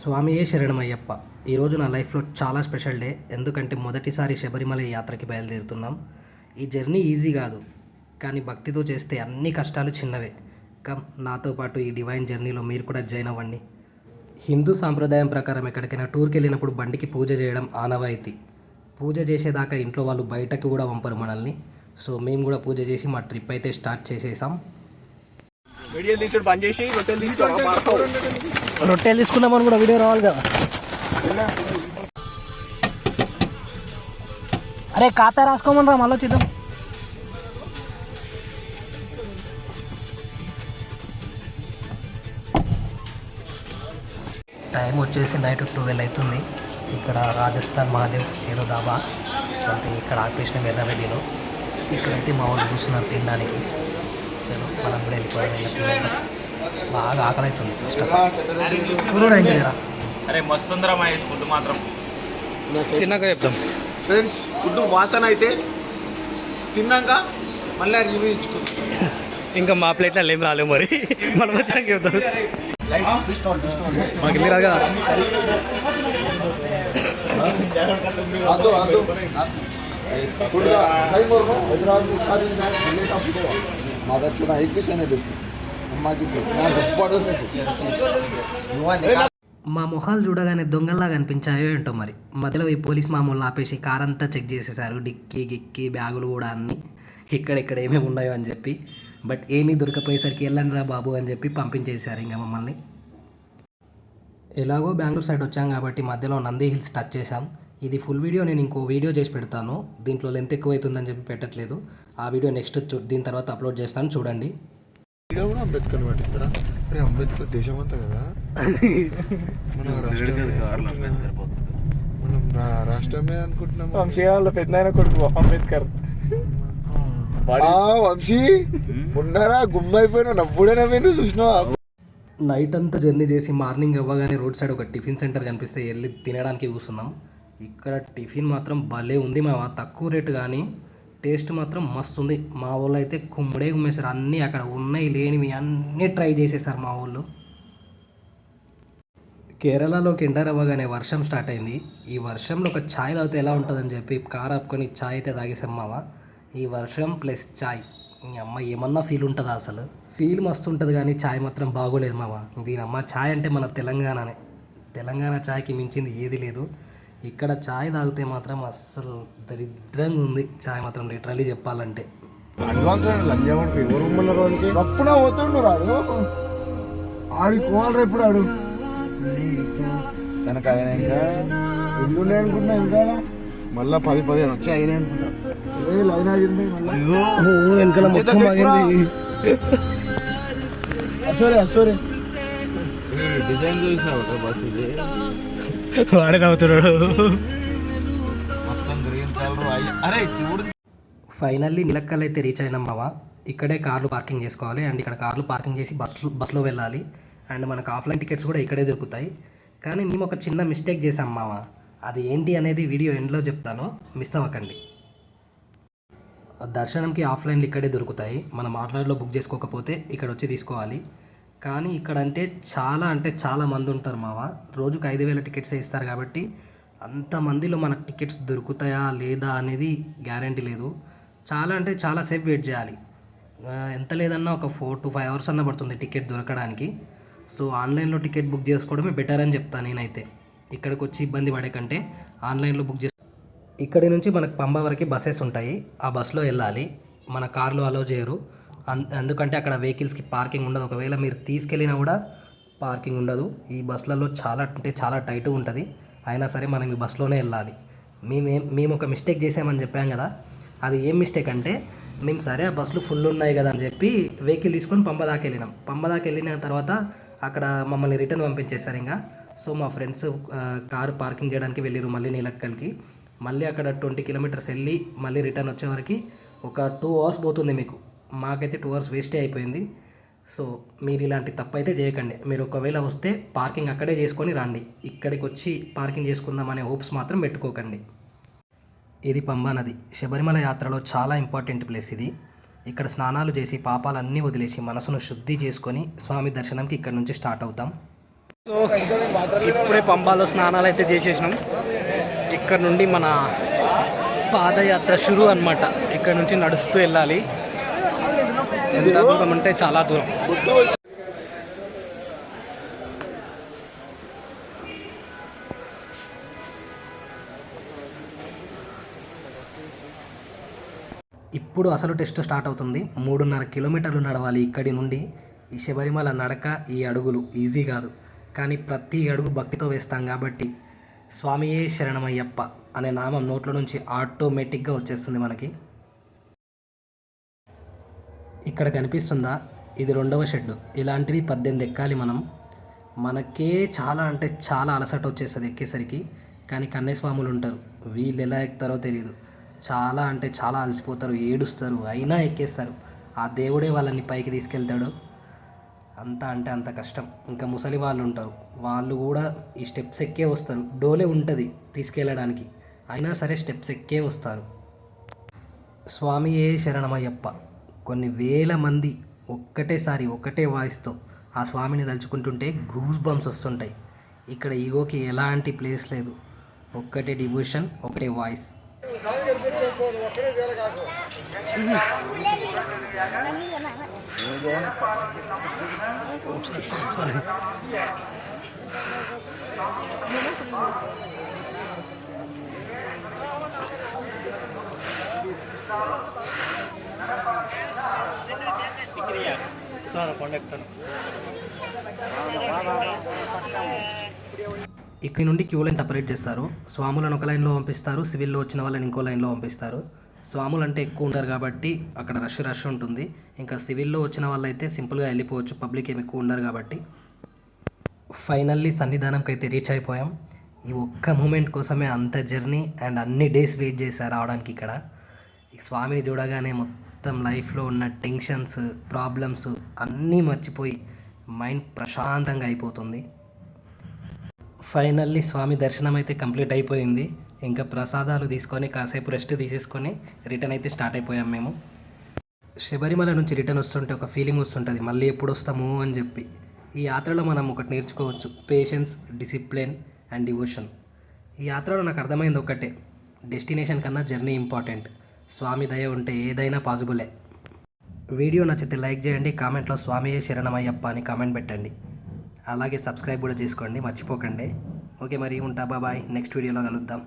స్వామియే శరణమయ్యప్ప. ఈరోజు నా లైఫ్లో చాలా స్పెషల్ డే. ఎందుకంటే మొదటిసారి శబరిమల యాత్రకి బయలుదేరుతున్నాం. ఈ జర్నీ ఈజీ కాదు. కానీ భక్తితో చేస్తే అన్ని కష్టాలు చిన్నవే. కమ్ నాతో పాటు ఈ డివైన్ జర్నీలో మీరు కూడా జాయిన్ అవ్వండి. హిందూ సాంప్రదాయం ప్రకారం ఎక్కడికైనా టూర్కి వెళ్ళినప్పుడు బండికి పూజ చేయడం ఆనవాయితీ. పూజ చేసేదాకా ఇంట్లో వాళ్ళు బయటకు కూడా పంపరు మనల్ని. సో మేము కూడా పూజ చేసి మా ట్రిప్ అయితే స్టార్ట్ చేసేసాం. వీడియో తీసుడు బంద్ చేసి రొట్టెలు తీసుకో రొట్టెలు తీసుకున్నామని కూడా వీడియో రావాలి కదా అరే ఖాతా రాసుకోమని రా మళ్ళీ చూద్దాం టైం వచ్చేసి నైట్ ట్వెల్వ్ అవుతుంది. ఇక్కడ రాజస్థాన్ మహాదేవ్ ఏదో దాబా సంథింగ్ ఇక్కడ ఆపేసిన ఎర్రవెల్లిలో ఇక్కడైతే మా వాళ్ళు కూర్చున్నారు తినడానికి. మనం కూడా వెళ్ళిపోయాం బాగా ఆకలి అవుతుంది ఫస్ట్ ఆఫ్ ఆల్ కూడా ఏంటి కదా అరే మస్తు ఉందిరా మహేష్ ఫుడ్ మాత్రం. చిన్నగా చెప్తాం ఫ్రెండ్స్ ఫుడ్ వాసన అయితే తిన్నాక మళ్ళీ రివ్యూ ఇచ్చుకుంటాం ఇంకా మా ప్లేట్లో ఏం రాలేవు మరి. మనం వచ్చినాక చెప్తాం మాకు ఇల్లు రాగా? మా దగ్గర మా మొహాలు చూడగానే దొంగల్లా కనిపించాయో ఏంటో మరి. మధ్యలో ఈ పోలీస్ మామూలు ఆపేసి కార్ అంతా చెక్ చేసేసారు డిక్కీ గిక్కి బ్యాగులు కూడా అన్నీ ఇక్కడెక్కడ ఏమేమి ఉన్నాయో అని చెప్పి. బట్ ఏమీ దొరికపోయేసరికి వెళ్ళండి రా బాబు అని చెప్పి పంపించేశారు ఇంకా మమ్మల్ని. ఎలాగో బెంగళూరు సైడ్ వచ్చాం కాబట్టి మధ్యలో నంది హిల్స్ టచ్ చేశాం. ఇది ఫుల్ వీడియో నేను ఇంకో వీడియో చేసి పెడతాను. దీంట్లో లెంత్ ఎక్కువ అవుతుందని చెప్పి పెట్టట్లేదు. ఆ వీడియో నెక్స్ట్ చూ- దీని తర్వాత అప్లోడ్ చేస్తాను చూడండి. కూడా అంబేద్కర్ పాటిస్తారా అరే అంబేద్కర్ దేశం అంతా కదా? మన రాష్ట్రమే మనం రాష్ట్రమే అనుకుంటున్నాం వంశీయాల పెద్ద కొడుకు అంబేద్కర్. ఆ వంశీ! ఉన్నారా గుమ్మైపోయినా నవ్వుడే నవ్వేను చూసినావా? నైట్ అంతా జర్నీ చేసి మార్నింగ్ అవ్వగానే రోడ్ సైడ్ ఒక టిఫిన్ సెంటర్ కనిపిస్తే వెళ్ళి తినడానికి కూర్చున్నాం. ఇక్కడ టిఫిన్ మాత్రం భలే ఉంది మా తక్కువ రేటు కానీ టేస్ట్ మాత్రం మస్తు ఉంది. మా వాళ్ళు అయితే కుమ్మడే కుమ్మేశారు. అన్నీ అక్కడ ఉన్నాయి లేనివి అన్నీ ట్రై చేసేసారు మా వాళ్ళు కేరళలోకి ఎంటర్ అవ్వగానే వర్షం స్టార్ట్ అయింది. ఈ వర్షంలో ఒక ఛాయ్ తాగితే ఎలా ఉంటుందని చెప్పి కార్ ఆపుకొని ఛాయ్ అయితే తాగేసాం మావా. ఈ వర్షం ప్లస్ ఛాయ్. మీ అమ్మ ఏమన్నా ఫీల్ ఉంటుందా అసలు? ఫీల్ మస్తు ఉంటుంది కానీ ఛాయ్ మాత్రం బాగోలేదు మావా. దీని అమ్మ ఛాయ్ అంటే మన తెలంగాణనే. తెలంగాణ ఛాయ్కి మించింది ఏది లేదు. ఇక్కడ ఛాయ్ తాగితే మాత్రం అస్సలు దరిద్రంగా ఉంది. ఛాయ్ మాత్రం లిటరలీ చెప్పాలంటే. అడ్వాన్స్ రప్పున పోతుండు రాడు ఆడి కోవాలి తనకు ఆయన ఇంకా ఇల్లు అనుకుంటున్నా ఇంకా మళ్ళా పది పదిహేను వచ్చి అయినా లైన్ ఆగింది మళ్ళీ. వెనకాల మొత్తం ఆగింది. అసోరే అసోరే. డిజైన్ చూసినావు బస్ ఇది? వాడే నవ్వుతున్నాడు ఫైనల్లీ నిలక్కల్ అయితే రీచ్ అయినాం మావా. ఇక్కడే కార్లు పార్కింగ్ చేసుకోవాలి అండ్ ఇక్కడ కార్లు పార్కింగ్ చేసి బస్సు బస్సులో వెళ్ళాలి. అండ్ మనకు ఆఫ్లైన్ టికెట్స్ కూడా ఇక్కడే దొరుకుతాయి. కానీ మేము ఒక చిన్న మిస్టేక్ చేసాం మావా. అది ఏంటి అనేది వీడియో ఎండ్లో చెప్తాను. మిస్ అవ్వకండి. దర్శనంకి ఆఫ్లైన్లు ఇక్కడే దొరుకుతాయి. మనం ఆన్లైన్లో బుక్ చేసుకోకపోతే ఇక్కడ వచ్చి తీసుకోవాలి. కానీ ఇక్కడ అంటే చాలా అంటే చాలా మంది ఉంటారు మావా. రోజుకు ఐదు వేల టికెట్స్ ఇస్తారు కాబట్టి అంతమందిలో మనకు టికెట్స్ దొరుకుతాయా లేదా అనేది గ్యారంటీ లేదు. చాలా అంటే చాలా సేపు వెయిట్ చేయాలి. ఎంత లేదన్నా ఒక ఫోర్ టు ఫైవ్ అవర్స్ అన్న పడుతుంది టికెట్ దొరకడానికి. సో ఆన్లైన్లో టికెట్ బుక్ చేసుకోవడమే బెటర్ అని చెప్తాను నేనైతే. ఇక్కడికి వచ్చి ఇబ్బంది పడే కంటే ఆన్లైన్లో బుక్ చేసి. ఇక్కడి నుంచి మనకు పంబ వరకు బస్సెస్ ఉంటాయి. ఆ బస్సులో వెళ్ళాలి. మన కార్లో అలో చేయరు. ఎందుకంటే అక్కడ వెహికల్స్కి పార్కింగ్ ఉండదు. ఒకవేళ మీరు తీసుకెళ్ళినా కూడా పార్కింగ్ ఉండదు. ఈ బస్సులలో చాలా అంటే చాలా టైట్ ఉంటుంది. అయినా సరే మనం ఈ బస్సులోనే వెళ్ళాలి. మేమేం మేము ఒక మిస్టేక్ చేసామని చెప్పాం కదా. అది ఏం మిస్టేక్ అంటే మేము సరే ఆ బస్సులు ఫుల్ ఉన్నాయి కదా అని చెప్పి వెహికల్ తీసుకొని పంబ వెళ్ళినాం. పంబ వెళ్ళిన తర్వాత అక్కడ మమ్మల్ని రిటర్న్ పంపించేశారు ఇంకా. సో మా ఫ్రెండ్స్ కారు పార్కింగ్ చేయడానికి వెళ్ళారు మళ్ళీ నీలక్కల్కి. మళ్ళీ అక్కడ ట్వంటీ కిలోమీటర్స్ వెళ్ళి మళ్ళీ రిటర్న్ వచ్చేవరకు ఒక టూ అవర్స్ పోతుంది మీకు. మాకైతే టూ అవర్స్ వేస్టే అయిపోయింది. సో మీరు ఇలాంటి తప్పు అయితే చేయకండి. మీరు ఒకవేళ వస్తే పార్కింగ్ అక్కడే చేసుకొని రండి. ఇక్కడికి వచ్చి పార్కింగ్ చేసుకుందామనే హోప్స్ మాత్రం పెట్టుకోకండి. ఇది పంబా నది. శబరిమల యాత్రలో చాలా ఇంపార్టెంట్ ప్లేస్ ఇది. ఇక్కడ స్నానాలు చేసి పాపాలన్నీ వదిలేసి మనసును శుద్ధి చేసుకొని స్వామి దర్శనంకి ఇక్కడ నుంచి స్టార్ట్ అవుతాం. సో ఇప్పుడే పంబాలో స్నానాలు అయితే చేసేసినాం. ఇక్కడ నుండి మన పాదయాత్ర షురు అన్నమాట. ఇక్కడ నుంచి నడుస్తూ వెళ్ళాలి. ఎంత దూరం అంటే చాలా దూరం. ఇప్పుడు అసలు టెస్ట్ స్టార్ట్ అవుతుంది. మూడున్నర కిలోమీటర్లు నడవాలి ఇక్కడి నుండి. ఈ శబరిమల నడక ఈ అడుగులు ఈజీ కాదు. కానీ ప్రతి అడుగు భక్తితో వేస్తాం కాబట్టి స్వామియే శరణమయ్యప్ప అనే నామం నోట్ల నుంచి ఆటోమేటిక్గా వచ్చేస్తుంది మనకి. ఇక్కడ కనిపిస్తుందా? ఇది రెండవ షెడ్ ఇలాంటివి పద్దెనిమిది ఎక్కాలి మనం. మనకే చాలా అంటే చాలా అలసట వచ్చేస్తుంది ఎక్కేసరికి. కానీ కన్నేస్వాములు ఉంటారు. వీళ్ళు ఎలా ఎక్కుతారో తెలియదు చాలా అంటే చాలా అలసిపోతారు ఏడుస్తారు అయినా ఎక్కేస్తారు. ఆ దేవుడే వాళ్ళని పైకి తీసుకెళ్తాడు. అంత అంటే అంత కష్టం. ఇంకా ముసలి వాళ్ళు ఉంటారు. వాళ్ళు కూడా ఈ స్టెప్స్ ఎక్కే వస్తారు. డోలే ఉంటుంది తీసుకెళ్ళడానికి. అయినా సరే స్టెప్స్ ఎక్కే వస్తారు. స్వామియే శరణమయ్యప్ప? కొన్ని వేల మంది ఒక్కటేసారి ఒకటే వాయిస్తో ఆ స్వామిని తలుచుకుంటుంటే గూస్ బంప్స్ వస్తుంటాయి. ఇక్కడ ఈగోకి ఎలాంటి ప్లేస్ లేదు. ఒక్కటే డివోషన్ ఒకటే వాయిస్. ఇక్కడి నుండి క్యూ లైన్ సపరేట్ చేస్తారు. స్వాములను ఒక లైన్లో పంపిస్తారు సివిల్లో వచ్చిన వాళ్ళని ఇంకో లైన్లో పంపిస్తారు. స్వాములు అంటే ఎక్కువ ఉంటారు కాబట్టి అక్కడ రష్ రష్ ఉంటుంది. ఇంకా సివిల్లో వచ్చిన వాళ్ళైతే సింపుల్గా వెళ్ళిపోవచ్చు పబ్లిక్ ఏమి ఎక్కువ ఉండరు కాబట్టి. ఫైనల్లీ సన్నిధానంకి అయితే రీచ్ అయిపోయాం. ఈ ఒక్క మూమెంట్ కోసమే అంత జర్నీ అండ్ అన్ని డేస్ వెయిట్ చేశారు రావడానికి ఇక్కడ. ఈ స్వామిని చూడగానే మొత్తం మొత్తం లైఫ్లో ఉన్న టెన్షన్స్ ప్రాబ్లమ్స్ అన్నీ మర్చిపోయి మైండ్ ప్రశాంతంగా అయిపోతుంది. ఫైనల్లీ స్వామి దర్శనం అయితే కంప్లీట్ అయిపోయింది. ఇంకా ప్రసాదాలు తీసుకొని కాసేపు రెస్ట్ తీసేసుకొని రిటర్న్ అయితే స్టార్ట్ అయిపోయాం మేము. శబరిమల నుంచి రిటర్న్ వస్తుంటే ఒక ఫీలింగ్ వస్తుంటుంది మళ్ళీ ఎప్పుడు వస్తాము అని చెప్పి. ఈ యాత్రలో మనం ఒకటి నేర్చుకోవచ్చు పేషెన్స్ డిసిప్లిన్ అండ్ డివోషన్ ఈ యాత్రలో నాకు అర్థమైంది ఒకటే డెస్టినేషన్ కన్నా జర్నీ ఇంపార్టెంట్ స్వామి దయ ఉంటే ఏదైనా పాసిబులే. వీడియో నచ్చితే లైక్ చేయండి కామెంట్లో స్వామియే శరణమయ్యప్ప అని కామెంట్ పెట్టండి. అలాగే సబ్స్క్రైబ్ కూడా చేసుకోండి మర్చిపోకండి. ఓకే మరి ఉంటా బాబాయ్ నెక్స్ట్ వీడియోలో కలుద్దాం.